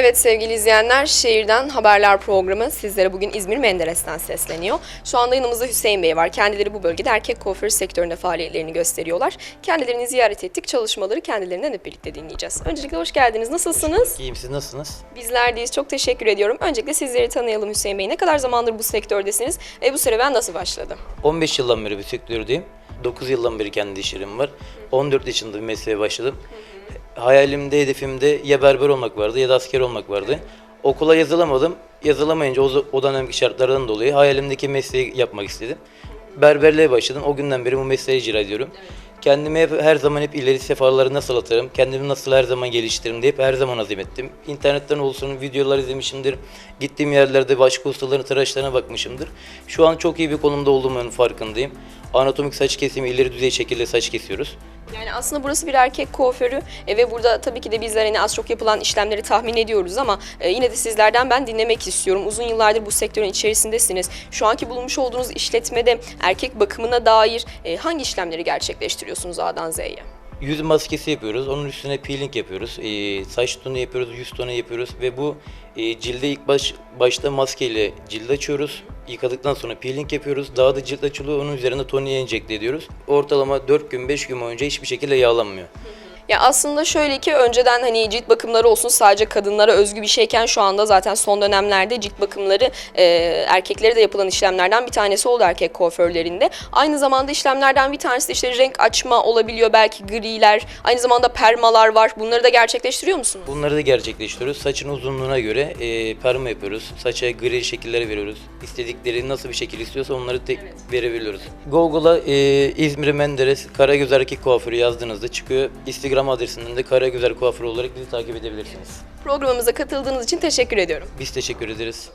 Evet sevgili izleyenler, Şehirden Haberler programı sizlere bugün İzmir Menderes'ten sesleniyor. Şu anda yanımızda Hüseyin Bey var. Kendileri bu bölgede erkek kuaförü sektöründe faaliyetlerini gösteriyorlar. Kendilerini ziyaret ettik, çalışmaları kendilerinden hep birlikte dinleyeceğiz. Öncelikle hoş geldiniz, nasılsınız? İyiyim siz nasılsınız? Bizler deyiz, çok teşekkür ediyorum. Öncelikle sizleri tanıyalım Hüseyin Bey. Ne kadar zamandır bu sektördesiniz ve bu serüven nasıl başladı? 15 yıldan beri bir sektördeyim. 9 yıldan beri kendi iş yerim var. 14 yaşında bir mesleğe başladım. Hayalimde, hedefimde ya berber olmak vardı ya da asker olmak vardı. Okula yazılamadım. Yazılamayınca o, o dönemki şartlardan dolayı hayalimdeki mesleği yapmak istedim. Berberliğe başladım. O günden beri bu mesleği icra ediyorum. Kendimi hep, her zaman hep ileri sefaları nasıl atarım, kendimi nasıl her zaman geliştiririm diye her zaman azim ettim. İnternetten olsun videolar izlemişimdir. Gittiğim yerlerde başka ustaların tıraşlarına bakmışımdır. Şu an çok iyi bir konumda olduğumun farkındayım. Anatomik saç kesimi ileri düzey şekilde saç kesiyoruz. Yani aslında burası bir erkek kuaförü e, ve burada tabii ki de bizler hani az çok yapılan işlemleri tahmin ediyoruz ama e, yine de sizlerden ben dinlemek istiyorum. Uzun yıllardır bu sektörün içerisindesiniz. Şu anki bulunmuş olduğunuz işletmede erkek bakımına dair e, hangi işlemleri gerçekleştiriyorsunuz A'dan Z'ye? Yüz maskesi yapıyoruz. Onun üstüne peeling yapıyoruz. Ee, saç tonu yapıyoruz, yüz tonu yapıyoruz ve bu e, cilde ilk baş başta maskeyle cilt açıyoruz. Yıkadıktan sonra peeling yapıyoruz. Daha da cilt açılıyor. Onun üzerine toniği enjekte ediyoruz. Ortalama 4 gün 5 gün boyunca hiçbir şekilde yağlanmıyor. Ya aslında şöyle ki önceden hani cilt bakımları olsun sadece kadınlara özgü bir şeyken şu anda zaten son dönemlerde cilt bakımları e, erkeklere de yapılan işlemlerden bir tanesi oldu erkek kuaförlerinde. Aynı zamanda işlemlerden bir tanesi de işte renk açma olabiliyor belki griler, aynı zamanda permalar var. Bunları da gerçekleştiriyor musunuz? Bunları da gerçekleştiriyoruz. Saçın uzunluğuna göre e, perma yapıyoruz. Saça gri şekilleri veriyoruz. İstedikleri nasıl bir şekil istiyorsa onları tek verebiliyoruz. Google'a e, İzmir Menderes Karagöz Erkek Kuaförü yazdığınızda çıkıyor. Instagram adresinden de Karagözer Kuaförü olarak bizi takip edebilirsiniz. Programımıza katıldığınız için teşekkür ediyorum. Biz teşekkür ederiz.